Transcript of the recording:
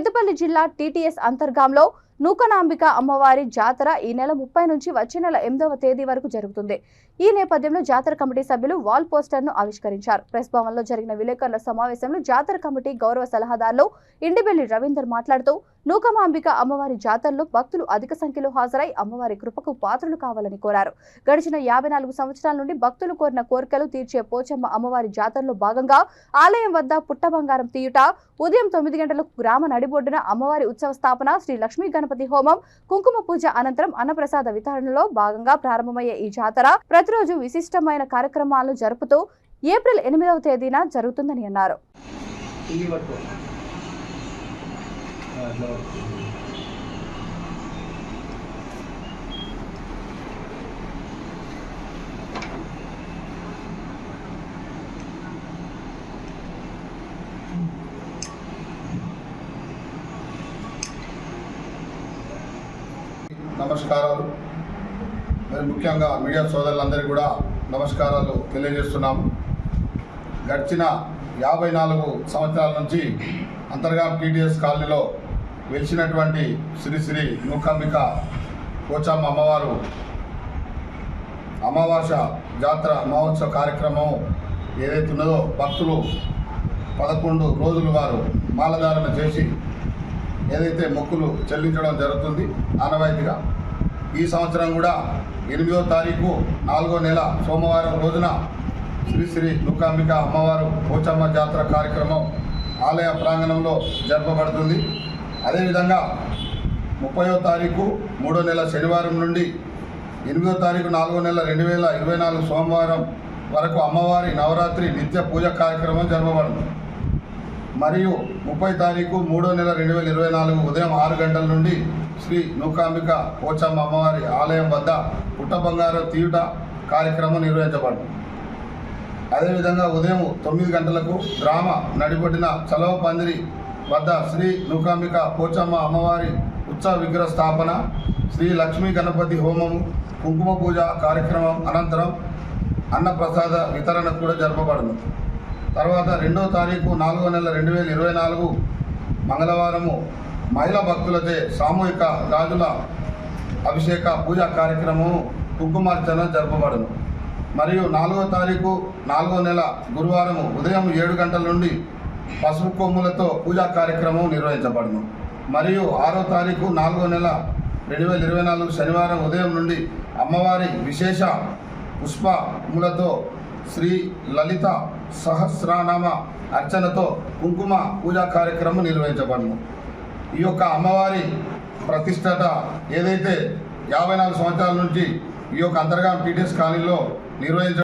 పెద్దపల్లి జిల్లా టీటీఎస్ అంతర్గాంలో నూకనాంబిక అమ్మవారి జాతర ఈ నెల ముప్పై నుంచి వచ్చే నెల ఎనిమిదవ తేదీ వరకు జరుగుతుంది. ఈ నేపథ్యంలో జాతర కమిటీ సభ్యులు వాల్ పోస్టర్ను ఆవిష్కరించారు. ప్రెస్ భవన్లో జరిగిన విలేకరుల సమావేశంలో జాతర కమిటీ గౌరవ సలహాదారులు ఇండిబెల్లి రవీందర్ మాట్లాడుతూ నూకమాంబిక అమ్మవారి జాతరలో భక్తులు అధిక సంఖ్యలో హాజరై అమ్మవారి కృపకు పాత్రలు కావాలని కోరారు. గడిచిన యాభై నాలుగు సంవత్సరాల నుండి భక్తులు కోరిన కోరికలు తీర్చే పోచమ్మ అమ్మవారి జాతరలో భాగంగా ఆలయం వద్ద పుట్ట బంగారం తీయుట ఉదయం తొమ్మిది గంటలకు గ్రామ నడిబొడ్డున అమ్మవారి ఉత్సవ స్థాపన శ్రీ లక్ష్మీ గణపతి హోమం కుంకుమ పూజ అనంతరం అన్నప్రసాద వితరణలో భాగంగా ప్రారంభమయ్యే ఈ జాతర ప్రతిరోజు విశిష్టమైన కార్యక్రమాలను జరుపుతూ ఏప్రిల్ ఎనిమిదవ తేదీన జరుగుతుందని అన్నారు. నమస్కారాలు. మరి ముఖ్యంగా మీడియా సోదరులందరికీ కూడా నమస్కారాలు తెలియజేస్తున్నాము గడిచిన యాభై నాలుగు సంవత్సరాల నుంచి అంతర్గాం టీడీఎస్ కాలనీలో వెలిసినటువంటి శ్రీ శ్రీ నూకాంబిక కోచమ్మ అమ్మవారు అమావాస జాతర మహోత్సవ కార్యక్రమం ఏదైతే ఉన్నదో భక్తులు పదకొండు రోజులు వారు మాలధారణ చేసి ఏదైతే మొక్కులు చెల్లించడం జరుగుతుంది ఆనవాయితీగా ఈ సంవత్సరం కూడా ఎనిమిదో తారీఖు నాలుగో నెల సోమవారం రోజున శ్రీ శ్రీ దుర్గాంబిక అమ్మవారు పోచమ్మ జాతర కార్యక్రమం ఆలయ ప్రాంగణంలో జరపబడుతుంది. అదేవిధంగా ముప్పయో తారీఖు మూడో నెల శనివారం నుండి ఎనిమిదో తారీఖు నాలుగో నెల రెండు వేల ఇరవై నాలుగు సోమవారం వరకు అమ్మవారి నవరాత్రి నిత్య పూజ కార్యక్రమం జరపబడుతుంది. మరియు ముప్పై తారీఖు మూడో నెల రెండు వేల ఇరవై నాలుగు ఉదయం ఆరు గంటల నుండి శ్రీ నూకాంబిక పోచమ్మ అమ్మవారి ఆలయం వద్ద పుట్ట బంగారం తీయుట కార్యక్రమం నిర్వహించబడింది అదేవిధంగా ఉదయం తొమ్మిది గంటలకు గ్రామ నడిపొట్టిన చలవ పందిరి వద్ద శ్రీ నూకాంబిక పోచమ్మ అమ్మవారి ఉత్సవ విగ్రహ స్థాపన శ్రీ లక్ష్మీ గణపతి హోమము కుంకుమ పూజ కార్యక్రమం అనంతరం అన్నప్రసాద వితరణ కూడా జరపబడింది తర్వాత రెండో తారీఖు నాలుగో నెల రెండు వేల ఇరవై నాలుగు మంగళవారము మహిళా భక్తులచే సామూహిక గాజుల అభిషేక పూజా కార్యక్రమము కుంకుమార్చన జరపబడను. మరియు నాలుగో తారీఖు నాలుగో నెల గురువారము ఉదయం ఏడు గంటల నుండి పసుపు కొమ్ములతో పూజా కార్యక్రమం నిర్వహించబడును. మరియు ఆరో తారీఖు నాలుగో నెల రెండు వేల ఇరవై నాలుగు శనివారం ఉదయం నుండి అమ్మవారి విశేష పుష్పములతో శ్రీ లలిత సహస్రనామ అర్చనతో కుంకుమ పూజా కార్యక్రమం నిర్వహించబడును. ఈ యొక్క అమ్మవారి ప్రతిష్టత ఏదైతే యాభై నాలుగు సంవత్సరాల నుంచి ఈ యొక్క అంతర్గా టీటీఎస్ కాలనీలో నిర్వహించ